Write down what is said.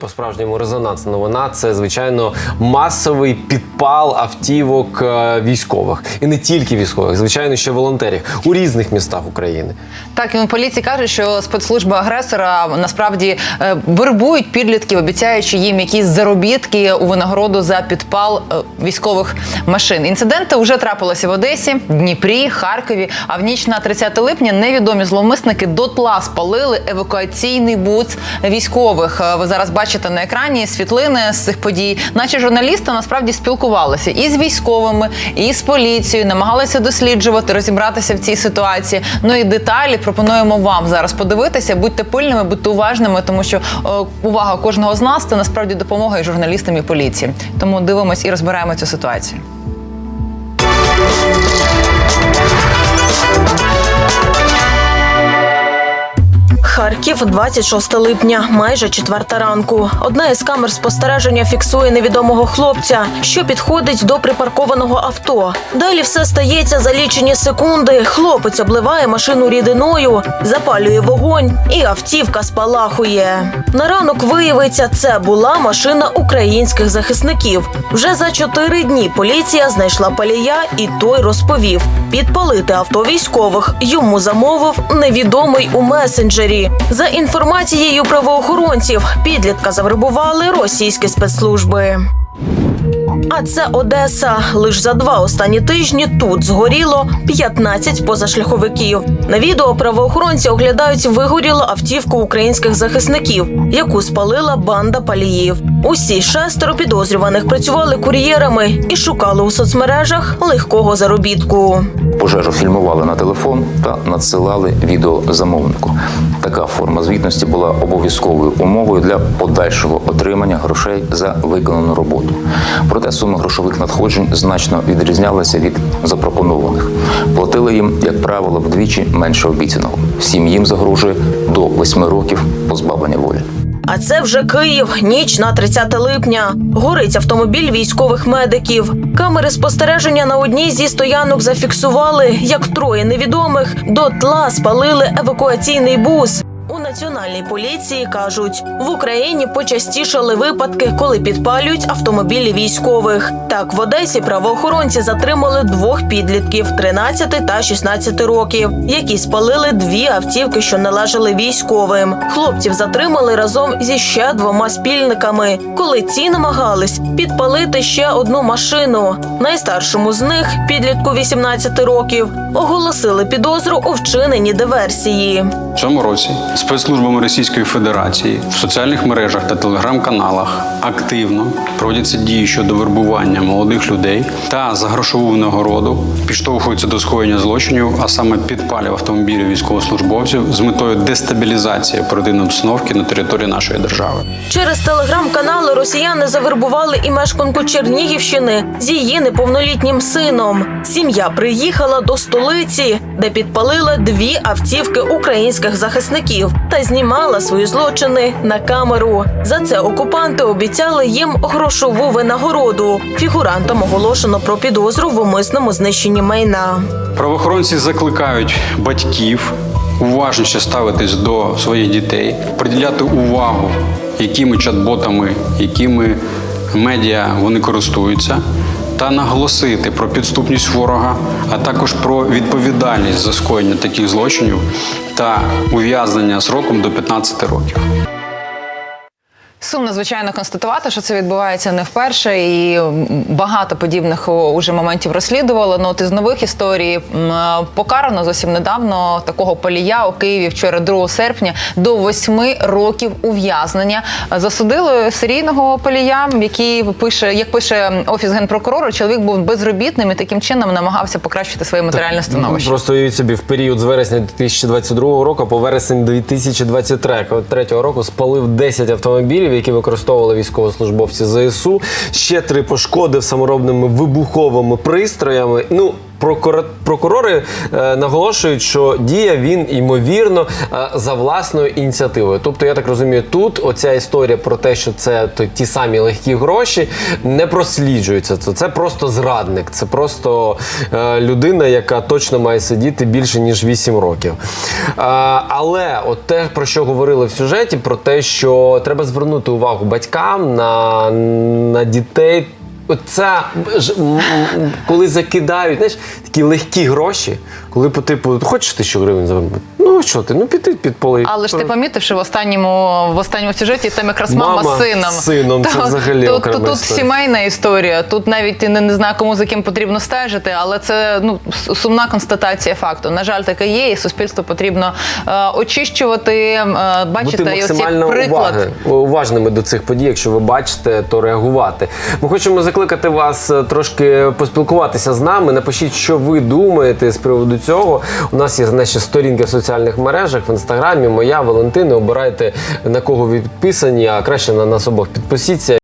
По-справжньому резонансна новина це звичайно масовий підпал автівок е, військових і не тільки військових, звичайно, ще волонтерів у різних містах України. Так, і поліції кажуть, що спецслужби агресора насправді е, вербують підлітків, обіцяючи їм якісь заробітки у винагороду за підпал е, військових машин. Інциденти вже трапилися в Одесі, Дніпрі, Харкові. А в ніч на 30 липня невідомі зловмисники дотла спалили евакуаційний бус військових. Е, Ви зараз бачите на екрані світлини з цих подій. Наші журналісти насправді спілкувалися і з військовими, і з поліцією, намагалися досліджувати, розібратися в цій ситуації. Ну і деталі пропонуємо вам зараз подивитися. Будьте пильними, будьте уважними, тому що е, увага кожного з нас це насправді допомога і журналістам і поліції. Тому дивимось і розбираємо цю ситуацію. Харків, 26 липня, майже четверта ранку. Одна із камер спостереження фіксує невідомого хлопця, що підходить до припаркованого авто. Далі все стається за лічені секунди. Хлопець обливає машину рідиною, запалює вогонь, і автівка спалахує. На ранок виявиться, це була машина українських захисників. Вже за чотири дні поліція знайшла палія, і той розповів: підпалити авто військових йому замовив невідомий у месенджері. За інформацією правоохоронців, підлітка завербували російські спецслужби. А це Одеса. Лиш за два останні тижні тут згоріло 15 позашляховиків. На відео правоохоронці оглядають вигорілу автівку українських захисників, яку спалила банда паліїв. Усі шестеро підозрюваних працювали кур'єрами і шукали у соцмережах легкого заробітку. Пожежу фільмували на телефон та надсилали відео замовнику. Така форма звітності була обов'язковою умовою для подальшого отримання грошей за виконану роботу. Проте суми грошових надходжень значно відрізнялися від запропонованих. Платили їм, як правило, вдвічі менше обіцяного. Всім їм загрожує до восьми років позбавлення волі. А це вже Київ, ніч на 30 липня. Горить автомобіль військових медиків. Камери спостереження на одній зі стоянок зафіксували, як троє невідомих до тла спалили евакуаційний бус. Національній поліції кажуть, в Україні почастішали випадки, коли підпалюють автомобілі військових. Так, в Одесі правоохоронці затримали двох підлітків 13 та 16 років, які спалили дві автівки, що належали військовим. Хлопців затримали разом зі ще двома спільниками, коли ці намагались підпалити ще одну машину. Найстаршому з них, підлітку 18 років, оголосили підозру у вчиненні диверсії. В цьому році спецслужбами Російської Федерації в соціальних мережах та телеграм-каналах активно проводяться дії щодо вербування молодих людей та за грошову винагороду підштовхуються до скоєння злочинів, а саме підпалів автомобілів військовослужбовців з метою дестабілізації оперативної обстановки на території нашої держави. Через телеграм-канали росіяни завербували і мешканку Чернігівщини з її неповнолітнім сином. Сім'я приїхала до столиці, де підпалила дві автівки українських захисників та знімала свої злочини на камеру. За це окупанти обіцяли їм грошову винагороду. Фігурантам оголошено про підозру в умисному знищенні майна. Правоохоронці закликають батьків уважніше ставитись до своїх дітей, приділяти увагу, якими чат-ботами, якими медіа вони користуються, та наголосити про підступність ворога, а також про відповідальність за скоєння таких злочинів та ув'язнення сроком до 15 років. Сумно, звичайно, констатувати, що це відбувається не вперше, і багато подібних уже моментів розслідували. Ну, от із нових історій покарано зовсім недавно такого полія у Києві вчора, 2 серпня, до 8 років ув'язнення. Засудили серійного полія, який пише, як пише офіс генпрокурора, чоловік був безробітним і таким чином намагався покращити своє матеріальне становище. Просто уявіть собі, в період з вересня 2022 року по вересень 2023 року спалив 10 автомобілів, які використовували військовослужбовці ЗСУ. Ще три пошкодив саморобними вибуховими пристроями. Ну прокурори е, наголошують, що діє він ймовірно е, за власною ініціативою. Тобто, я так розумію, тут оця історія про те, що це ті самі легкі гроші, не просліджується. Це, просто зрадник, це просто е, людина, яка точно має сидіти більше ніж 8 років. Але от те, про що говорили в сюжеті, про те, що треба звернути увагу батькам на, на дітей. М, коли закидають, знаєш, такі легкі гроші, коли по типу, хочеш тисячу гривень заробити? Ну що ти? Ну піти під поле. Але ж ти помітив, що в останньому в останньому сюжеті там якраз мама, Мама з сином. з сином, це взагалі тут, окрема тут, тут історія. сімейна історія. Тут навіть не, не знаю, кому за ким потрібно стежити, але це ну сумна констатація факту. На жаль, таке є, і суспільство потрібно е, очищувати. Е, бачите, бути і максимально приклад. уваги, уважними до цих подій. Якщо ви бачите, то реагувати. Ми хочемо закликати вас е, трошки поспілкуватися з нами. Напишіть, що ви думаєте з приводу цього. У нас є наші сторінки в соціальних мережах в інстаграмі. Моя Валентина. Обирайте на кого ви підписані, а краще на нас обох підписіться.